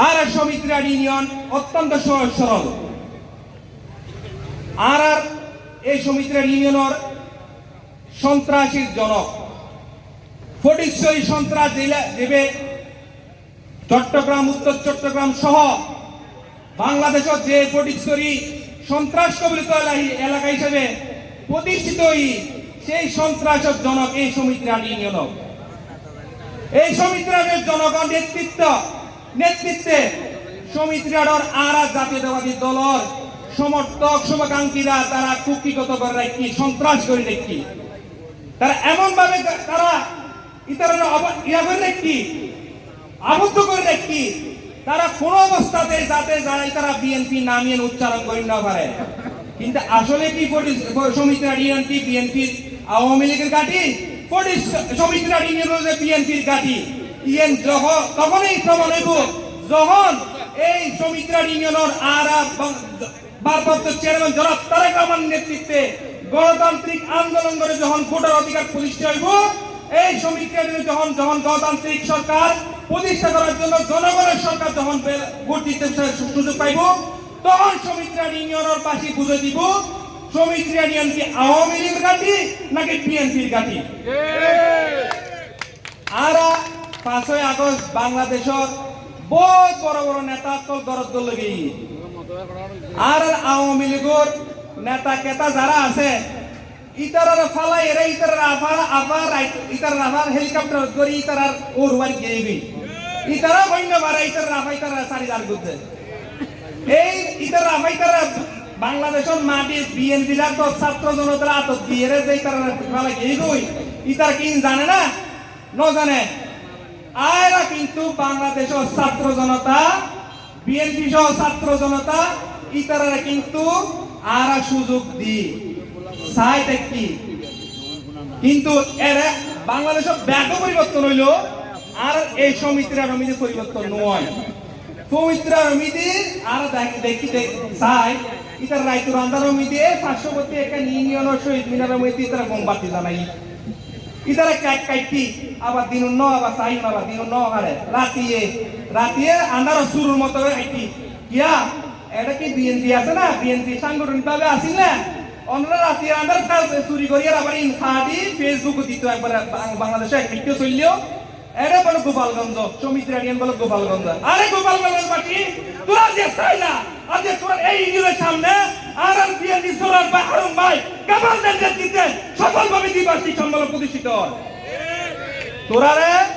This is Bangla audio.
আর সমিত্রা ইউনিয়ন অত্যন্ত সহজ সরল। আর আর এই সমিত্রা ইউনিয়নের সন্ত্রাসীর জনক। ফটিকছড়ি সন্ত্রাস দেবে চট্টগ্রাম, উত্তর চট্টগ্রাম সহ বাংলাদেশত যে ফটিকছড়ি সন্ত্রাস কবলিত এলা- এলাকা হিসেবে প্রতিষ্ঠিত সেই সন্ত্রাসের জনক এই সমিত্রা ইউনিয়ন এই সমিত্রাদের জনগণ নেতৃত্ব নেতৃত্বে সমিত্রাডর আরা জাতীয়তাবাদী দলর সমর্থক, শুভাকাঙ্ক্ষীরা তারা কুকিগত করে রাখি, সন্ত্রাস করে রাখি। তারা এমন ভাবে তারা ইতারা ইয়া করে রাখি, আবদ্ধ করে রাখি। তারা কোন অবস্থাতে যাতে যারা তারা বিএনপি নামিয়ে উচ্চারণ করি না পারে। কিন্তু আসলে কি সমিতিরা ইউনিয়ন কি? বিএনপি আওয়ামী লীগের গাঠি সমিতিরা ইউনিয়ন বিএনপির গাঠি ইয়েন তখনই প্রমাণ হইব যখন এই সমিতিরা ইউনিয়নের আর ভারপ্রাপ্ত চেয়ারম্যান জনাব তারেক রহমান নেতৃত্বে গণতান্ত্রিক আন্দোলন করে যখন ভোটার অধিকার প্রতিষ্ঠা হইব এই সমিতিরা যখন যখন গণতান্ত্রিক সরকার প্রতিষ্ঠা করার জন্য জনগণের সরকার যখন ভোট দিতে সুযোগ পাইব তখন সমিতিরা ইউনিয়নের পাশে বুঝে দিব সমিতিরা ইউনিয়ন কি আওয়ামী লীগের গাঠি নাকি বিএনপির গাঠি আর পাঁচই আগস্ট বাংলাদেশের বহুত বড় বড় নেতা তো দরদ দল লগে আর আওয়ামী লীগের নেতা কেতা যারা আছে, ইতারার ফালাই এরে, ইতারার আফা আফা ইতারার আফা, হেলিকপ্টার করি ইতারার ওর বাড়ি গেবি ইতারা বন্য বারে ইতারার আফা ইতারা সারি দার করতে এই ইতার আফা ইতারা বাংলাদেশের মাটি বিএনপি তো ছাত্র জনতার আতত দিয়ে রে যে ইতারা ফালাই গেবি ইতারা কি জানে না? ন জানে? আয়রা কিন্তু বাংলাদেশের ছাত্র জনতা, বিএনপি সহ ছাত্র জনতা ইতারা কিন্তু আর সুযোগ দি চাই দেখি কিন্তু এরা বাংলাদেশের ব্যাপক পরিবর্তন হইল, আর এই সমিতির সমিতি পরিবর্তন নয়। সমিত্রা সমিতি আর দেখ- দেখি চাই। ইতার রাইতুর আন্দার সমিতি পার্শ্ববর্তী একটা ইউনিয়নের শহীদ মিনার সমিতি ইতারা মোমবাতি জানাই ইতারা কাট কাটি আবার দিন ন আবার চাই আবার দিন ন হারে রাতিয়ে রাতিয়ে আন্দার শুরুর মতো আইটি। কিয়া? এটা কি বিএনপি আছে না? বিএনপি সাংগঠনিক ভাবে আসিল না? অন্যরা রাতি আন্দার চুরি করিয়া আবার ইনফা দি ফেসবুক দিত একবার বাংলাদেশে এক ভিডিও চললেও। এটা বলো গোপালগঞ্জ সমিতি রাডিয়ান বলো গোপালগঞ্জ। আরে গোপালগঞ্জ পার্টি তোরা যে চাই না আজ তোর এই ইউনিয়নের সামনে তোরা রে?